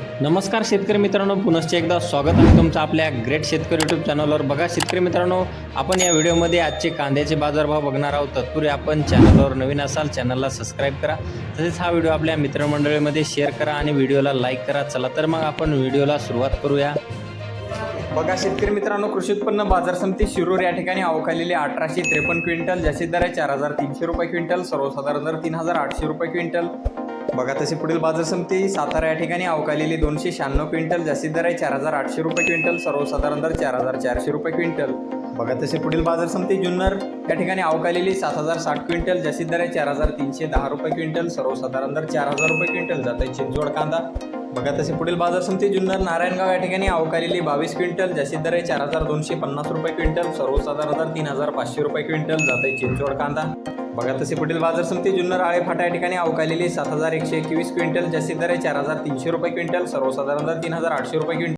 नमस्कार शेतकरी मित्रांनो पुनश्च एकदा स्वागत आहे तुमचं आपल्या ग्रेट शेतकरी यूट्यूब चॅनलवर बघा शेतकरी मित्रांनो आपण या व्हिडिओमध्ये आजचे कांद्याचे बाजारभाव बघणार आहोत. तत्पूर्वी आपण चॅनलवर नवीन असाल चॅनलला सबस्क्राईब करा. तसेच हा व्हिडिओ आपल्या मित्रमंडळीमध्ये शेअर करा आणि व्हिडिओला लाईक करा. चला तर मग आपण व्हिडिओला सुरुवात करूया. बघा शेतकरी मित्रांनो कृषी उत्पन्न बाजार समिती शिरूर या ठिकाणी अवकालेले अठराशे त्रेपन्न क्विंटल जास्तीत दर आहे चार हजार तीनशे रुपये क्विंटल सर्वसाधारण दर तीन हजार आठशे रुपये क्विंटल. बघा तसे पुढील बाजार समिती सातारा या ठिकाणी अवकालेली दोनशे शहाण्णव क्विंटल जास्तीत दर आहे चार हजार आठशे रुपये क्विंटल सर्वसाधारण दर चार हजार चारशे रुपये क्विंटल. बघा तसे पुढील बाजार समिती जुन्नर या ठिकाणी अवकालेली सात हजार साठ क्विंटल जास्तीत दर आहे चार हजार तीनशे दहा रुपये क्विंटल सर्वसाधारण दर चार हजार रुपये क्विंटल जात आहे चिंचवड कांदा. बघा तसे पुढील बाजार समिती जुन्नर नारायणगाव या ठिकाणी अवकालेली बावीस क्विंटल जास्तीत दर आहे चार हजार दोनशे पन्नास रुपये क्विंटल सर्वसाधारण दर तीन हजार पाचशे रुपये क्विंटल जात आहे चिंचवड कांदा. बघा तसे पुढील बाजार समिती जुन्नर आळे फाटा या ठिकाणी अवकालेली सात हजार एकशे एकवीस क्विंटल जास्तीत दर आहे चार हजार तीनशे रुपये क्विंटल सर्वसाधारण दर तीन हजार आठशे रुपये क्विंटल.